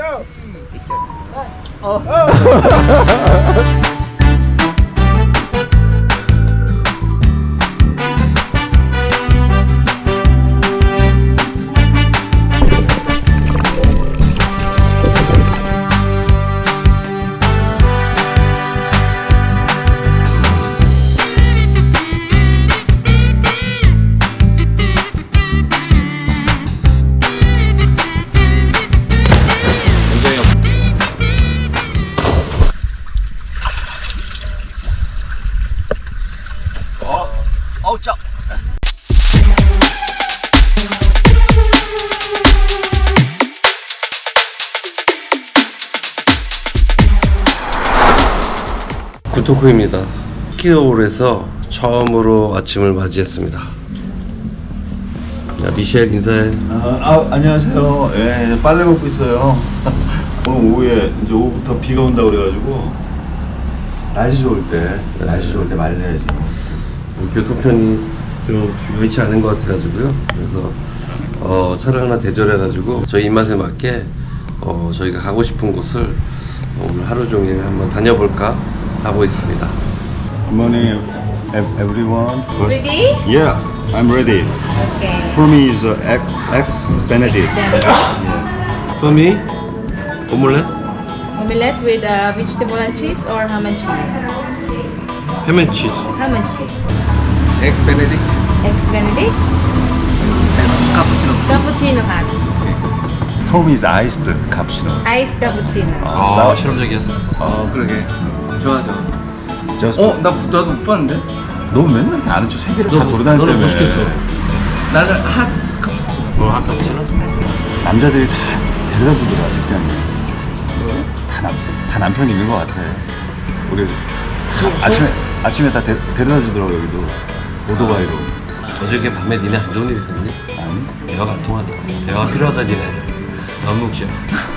어우 구토쿠입니다. 키오울에서 처음으로 아침을 맞이했습니다. 야, 미셸 인사해. 아, 아, 안녕하세요. 예, 빨래 먹고 있어요. 오늘 오후에 이제 오후부터 비가 온다 그래가지고 날씨 좋을 때 날씨 좋을 때 말려야지. 뭐 교통편이 좀 여의치 않은 것 같아가지고요. 그래서 어, 차를 하나 대절해가지고 저희 입맛에 맞게 어, 저희가 가고 싶은 곳을 오늘 하루 종일 한번 다녀볼까 하고 있습니다. Good morning, ev- everyone. Ready? Yeah, I'm ready. Okay. For me is uh, egg, eggs Benedict. For me, 오믈렛, Omelette with uh, vegetable and cheese or ham and cheese? 햄앤치즈, Ham and cheese. 엑스 베네딕, Eggs Benedict? 카푸치노. Cappuccino hot. For me is iced cappuccino. Ice cappuccino. 아, 실험적이었어. 어 그러게 좋아 좋아 Just 어? 나, 나도 못 봤는데? 너 맨날 이렇게 아는 척 세계를 다 너는 돌아다니다며. 뭐 시켰어? 나는 핫 커피 뭐 핫카푸치노? 남자들이 다 데려다 주더라 직장에. 다, 남, 다 남편이 있는 것 같아. 우리 다 아침에 아침에 다 데, 데려다 주더라고 여기도 오토바이로. 어저께 밤에 니네 안 좋은 일 있었니? 아니 대화가 안 통한다. 대화가 필요하다 니네. 너무 웃겨.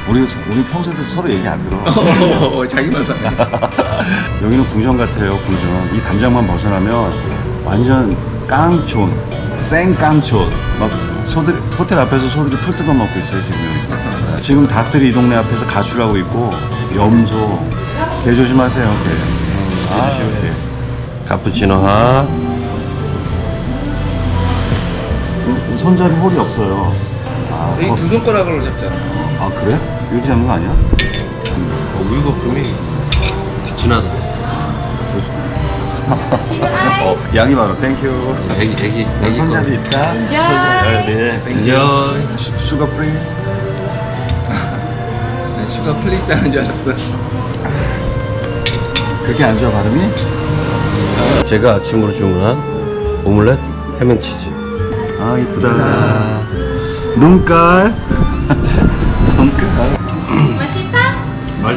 우리 우리 평소에도 서로 얘기 안 들어. 어, 자기만 사 여기는 궁전 같아요 궁전. 이 담장만 벗어나면 완전 깡촌, 생 깡촌. 막 소들 호텔 앞에서 소들이 풀 뜯어 먹고 있어요 지금 여기서. 지금 닭들이 이 동네 앞에서 가출하고 있고 염소. 개 조심하세요 개. 아, 개. 카푸치노 하. 음, 손잡이 홀이 없어요. 아, 이 거- 두 손가락으로 잡잖아 아 그래? 이렇게 잡는 거 아니야? 어, 물거품이 진하다. 어, 양이 많아. 땡큐. 애기 애기 애기 손잡이 있다. Enjoy. 아, 네. 슈- 슈가 프리. 난 슈가 플리스 하는 줄 알았어 그렇게 안 좋아 발음이? 제가 아침으로 주문한 오믈렛 햄앤치즈. 아 이쁘다. 눈깔. 눈깔. Masita?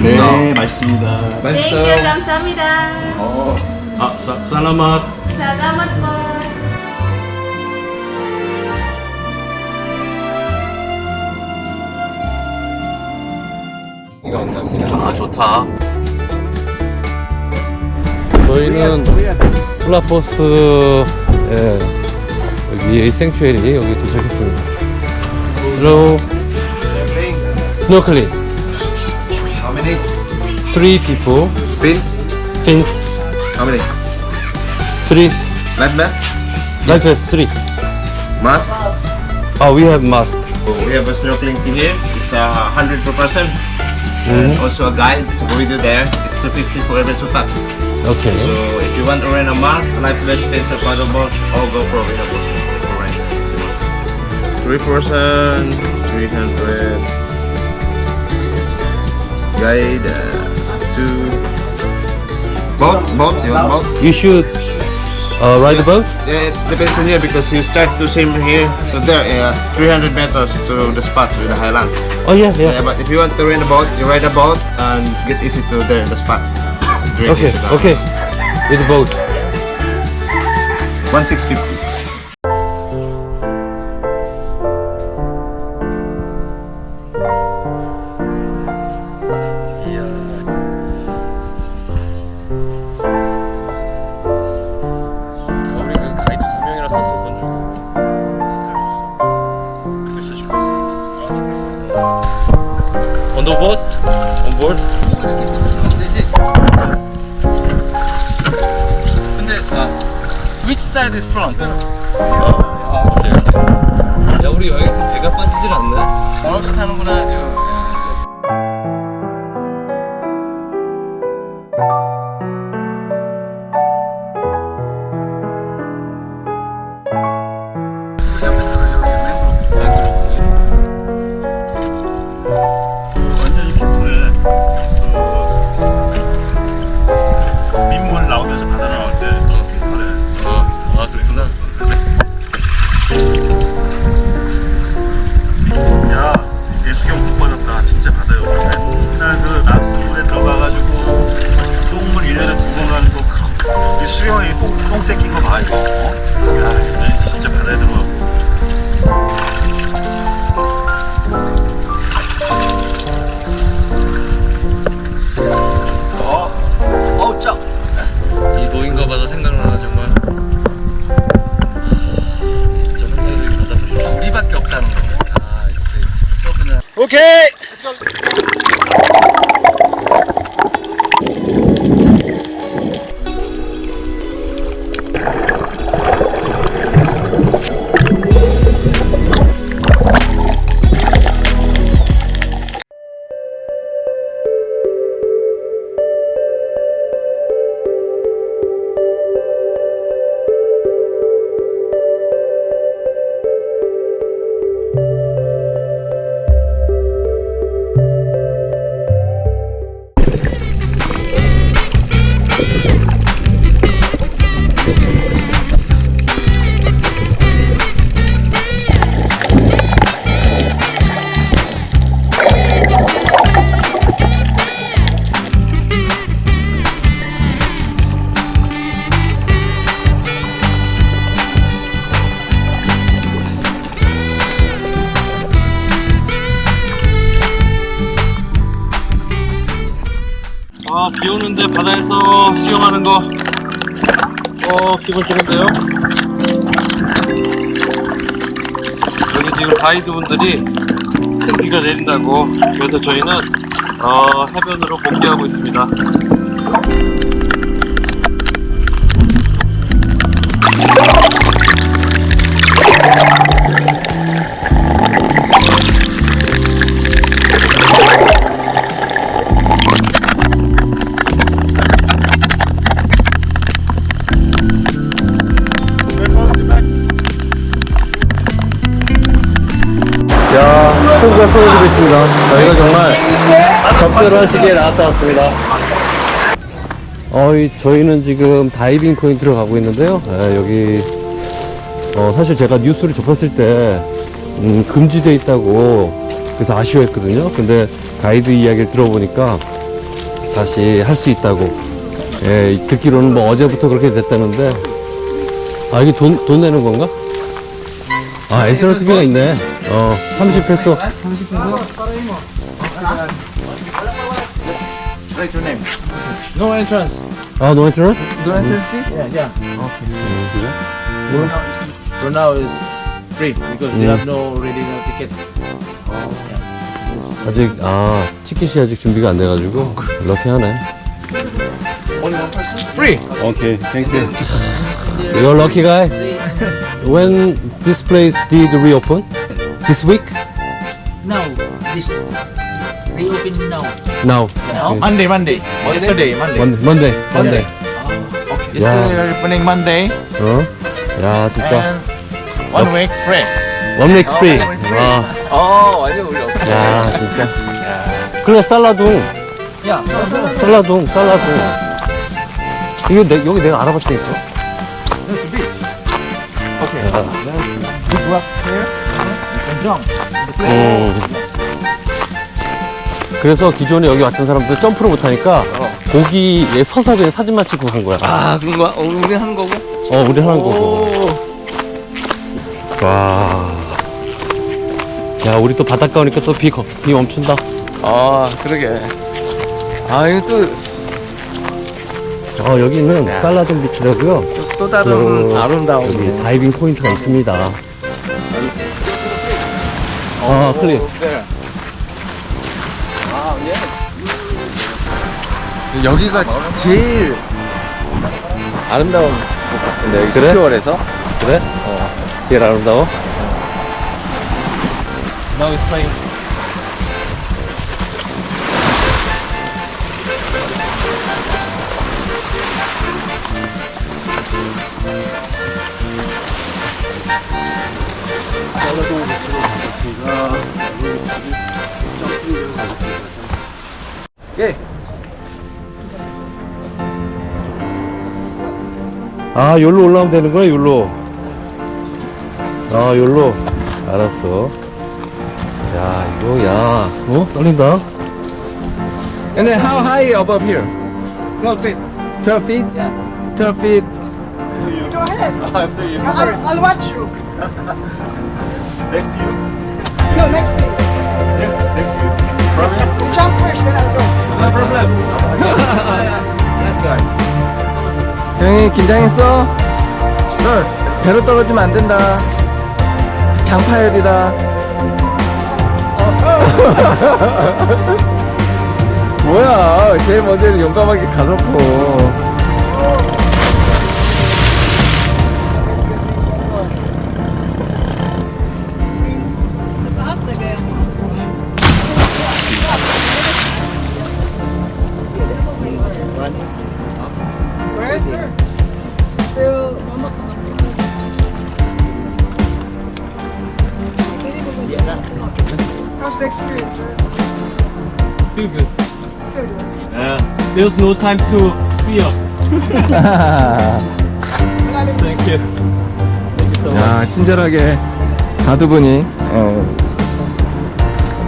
네 맛있습니다. Thank you, 맛있어요 감사합니다. 어. 아, 사, 살라맛. 이거 온답니다 아, 좋다. 저희는 플라포스 예, 여기 생츄에리 여기 도착했습니다. Hello. Snorkeling. How many? Three people. Fins? Fins. How many? Three. Life vest? Like that. Three. Mask? Oh, we have mask. Oh, we have a snorkeling here. It's a hundred per person. And mm-hmm. also a guide to go with you there. It's 250 for every two packs. Okay. So if you want to rent a mask, life vest, or paddleboard, all GoPro available for rent. Three person, 300. Guide, uh, two. Boat, boat, you want boat? You should uh, ride the boat. Yeah, it depends on you because you start to swim here to there, uh, 300 meters to the spot with the highland. Oh yeah, Yeah, yeah. but if you want to rent a boat, you ride a boat and get easy to there in the spot. Okay, okay. With the boat. One six fifty. On the boat? On board? 되지? 근데 아, which side is front? 아, 오케이, 오케이. 야, 우리 여기서 배가 빠지질 않네. 마우스 타는구나 지금. 오케이 비 오는데 바다에서 수영하는 거. 어, 기분 좋은데요? 여기 지금 가이드 분들이 큰 비가 내린다고. 그래서 저희는, 어, 해변으로 복귀하고 있습니다. 가 쏟아지고 있습니다. 저희가 정말 적절한 시기에 나왔다 왔습니다. 어, 이, 저희는 지금 다이빙 포인트로 가고 있는데요. 예, 여기, 어, 사실 제가 뉴스를 접했을 때, 음, 금지돼 있다고, 그래서 아쉬워했거든요. 근데 가이드 이야기를 들어보니까 다시 할 수 있다고. 예, 듣기로는 뭐 어제부터 그렇게 됐다는데, 아, 이게 돈, 돈 내는 건가? 아, 엔트런스비가 있네. 어, 30페소. No entrance. 아, 노 엔트런스? Yeah, yeah. For now is free because they have no really no ticket. 아직, 아, 티켓이 아직 준비가 안 돼가지고, 럭키하네. Free. 오케이 땡큐 You're lucky guy. When this place did reopen? This week? No, this reopen now. Now. Now? Monday, Monday. Yesterday, Monday. Monday, Monday, Monday. Yesterday opening Monday 어? 야, 진짜. and one week free. One week free. 와, 어, 완전 우리 없. 야, 진짜. 그래, 살라둥. Yeah. 살라둥, 살라둥. 이거 내, 여기 내가 알아봤 다니까. 음. 그래서 기존에 여기 왔던 사람들 점프를 못하니까 고기 에 서서 그냥 사진만 찍고 간 거야. 아, 그런 거야? 어, 우리 하는 거고? 어, 우리 하는 거고. 와. 야, 우리 또 바닷가 오니까 또 비, 거- 비 멈춘다. 아, 그러게. 아, 이거 또, 어, 여기는 살라돈 비치라고요. 또, 또 다른 그, 아름다운. 여기 다이빙 포인트가 있습니다. 아, 클리. 네. 여기가 지- 제일 아름다운 곳 같은데 여기 그래? 스튜어에서 그래? 어 제일 아름다워? Now it's playing. 아, 여기로 올라오면 되는 거야, 여기로. 아, 여기로. 알았어. 야, 이거, 야, 어? 떨린다. And then how high above here? 12 feet. 12 feet? 12 feet I'll, I'll watch you. Next to you? No, next day. Next to you. You jump first, then I'll go. 형이 긴장했어? 배로 떨어지면 안 된다 장파열이다 뭐야 제일 먼저 용감하게 가놓고 How's the experience? Feel good. Feel good. Yeah. There's no time to fear. Malalim. Thank you. 야 친절하게 가두분이 어,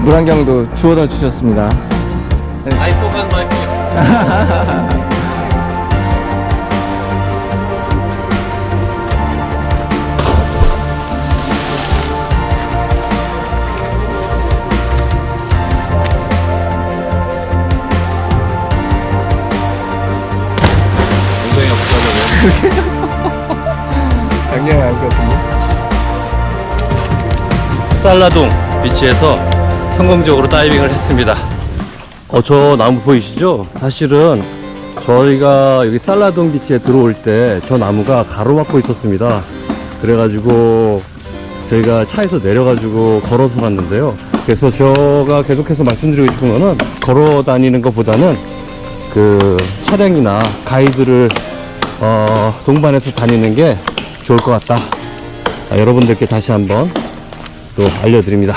물안경도 주워다 주셨습니다 I forgot my fear. 장난 아닐 것 같은데 살라동 비치에서 성공적으로 다이빙을 했습니다. 어, 저 나무 보이시죠? 사실은 저희가 여기 살라동 비치에 들어올 때 저 나무가 가로막고 있었습니다. 그래가지고 저희가 차에서 내려가지고 걸어서 갔는데요. 그래서 제가 계속해서 말씀드리고 싶은 거는 걸어 다니는 것보다는 그 차량이나 가이드를 어, 동반해서 다니는 게 좋을 것 같다. 아, 여러분들께 다시 한번 또 알려드립니다.